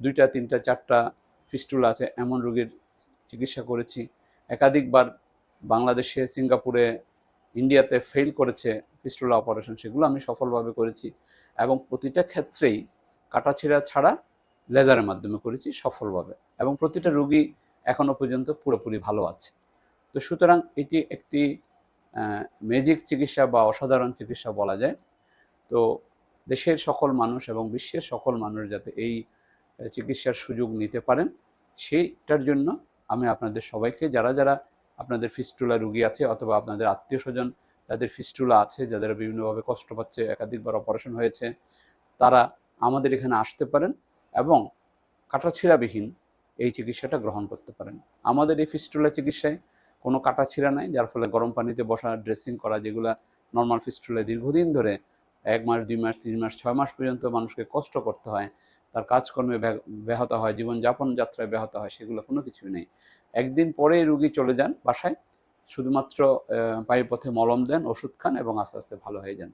দুইটা, তিনটা, চারটা ফিস্টুলা আছে, এমন রোগীর চিকিৎসা করেছি। একাধিকবার বাংলাদেশে, সিঙ্গাপুরে, ইন্ডিয়াতে ফেল করেছে ফিস্টুলা অপারেশন সেগুলো আমি সফলভাবে করেছি এবং প্রতিটা ক্ষেত্রেই কাটাছিড়া ছাড়া লেজারের মাধ্যমে করেছি সফলভাবে এবং প্রতিটা রোগী এখনও পর্যন্ত পুরোপুরি ভালো আছে। তো সুতরাং এটি একটি ম্যাজিক চিকিৎসা বা অসাধারণ চিকিৎসা বলা যায়। তো দেশের সকল মানুষ এবং বিশ্বের সকল মানুষ যাতে এই চিকিৎসার সুযোগ নিতে পারেন, সেইটার জন্য আমি আপনাদের সবাইকে, যারা যারা আপনাদের ফিস্টুলা রুগী আছে অথবা আপনাদের আত্মীয় স্বজন যাদের ফিস্টুলা আছে, যাদের বিভিন্নভাবে কষ্ট পাচ্ছে, একাধিকবার অপারেশন হয়েছে, তারা আমাদের এখানে আসতে পারেন এবং কাটাছিড়াবিহীন এই চিকিৎসাটা গ্রহণ করতে পারেন। আমাদের এই ফিস্টুলা চিকিৎসায় কোনো কাটাছিড়া নাই, যার ফলে গরম পানিতে বসা, ড্রেসিং করা যেগুলো নর্মাল ফিস্টুলায় দীর্ঘদিন ধরে এক মাস, দুই মাস, তিন মাস, ছয় মাস পর্যন্ত মানুষকে কষ্ট করতে হয় তার কাজকর্মে ব্যাহত হয় জীবনযাপন যাত্রায় ব্যাহত হয় সেগুলো কোনো কিছুই নেই। একদিন পরেই রুগী চলে যান বাসায় শুধুমাত্র আহ, পায়ের পথে মলম দেন ওষুধ খান এবং আস্তে আস্তে ভালো হয়ে যান।